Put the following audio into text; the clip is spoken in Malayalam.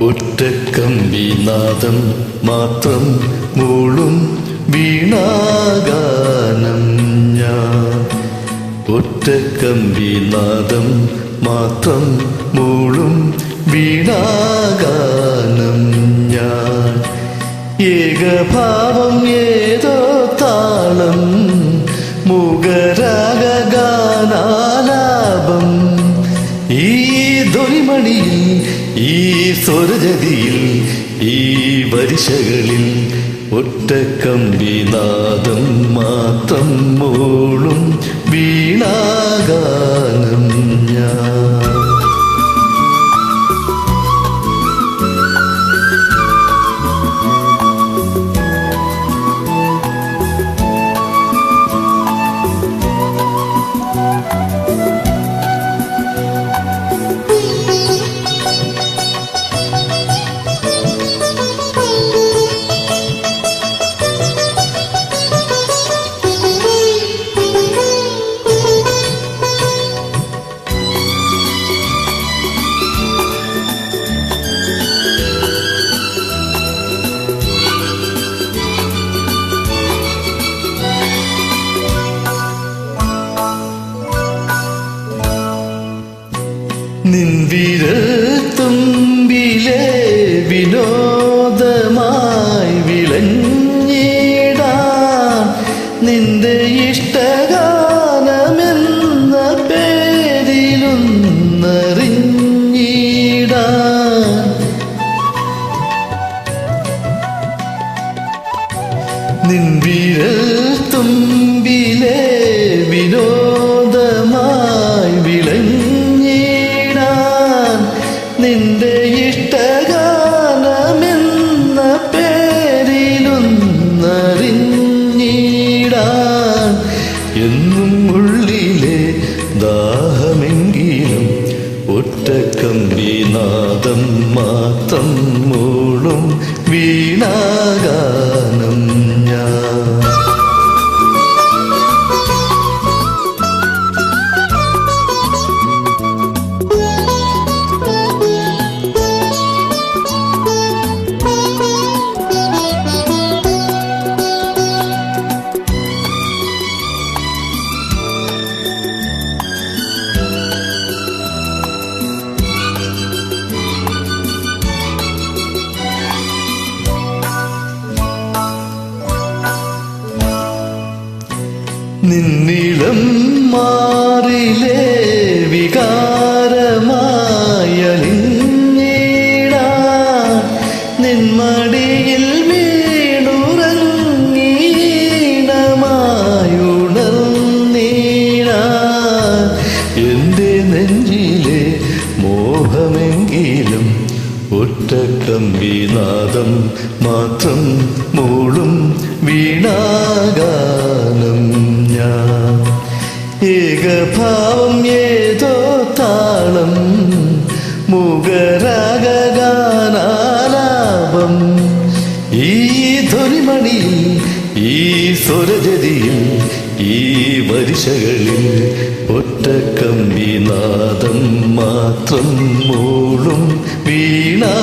ഒറ്റക്കമ്പിനാദം മാത്രം മൂളും വീണാഗാനം ഞാൻ. ഒറ്റക്കമ്പിനാദം മാത്രം മൂളും വീണാഗാനം ഞാൻ. ഏകഭാവം ഏതോ താളം മുഖരാഗാനാലാപം ഈ സ്വരജതിയിൽ ഈ വരിശകളിൽ ഒറ്റക്കമ്പിനാദം മാത്രം മൂളും വീണാഗാനം നിൻവിരൽ തുമ്പിലെ വിനോദമായി വിളഞ്ഞിടാൻ ഇഷ്ടഗാനമെന്ന വിനോദമായി നിന്റെ ഇഷ്ടഗാനമെന്ന പേരിലൊന്നറിഞ്ഞിടാൻ എന്നും ഉള്ളിലെ ദാഹമെങ്കിലും ഒറ്റക്കമ്പിനാദം മാത്രം മൂളും വീണാഗാനം നിന്നിളം മാറിലേ വികാരമായലിഞ്ഞിടാൻ നിന്മടിയിൽ വീണുറങ്ങീണമായുണർന്നീണ എന്റെ നെഞ്ചിലെ മോഹമെങ്കിലും ഒറ്റക്കമ്പിനാദം മാത്രം മൂളും വീണാഗാനം ഞാൻ ഏകഭാവം ഏതോ താളം മുഖരാഗാനാലാപം ഈ ധ്വനിമണിയിൽ ഈ സ്വരജതിയിൽ ഈ വരിശകളിൽ ഒറ്റക്കമ്പിനാദം മാത്രം മൂളും വീണാഗാനം.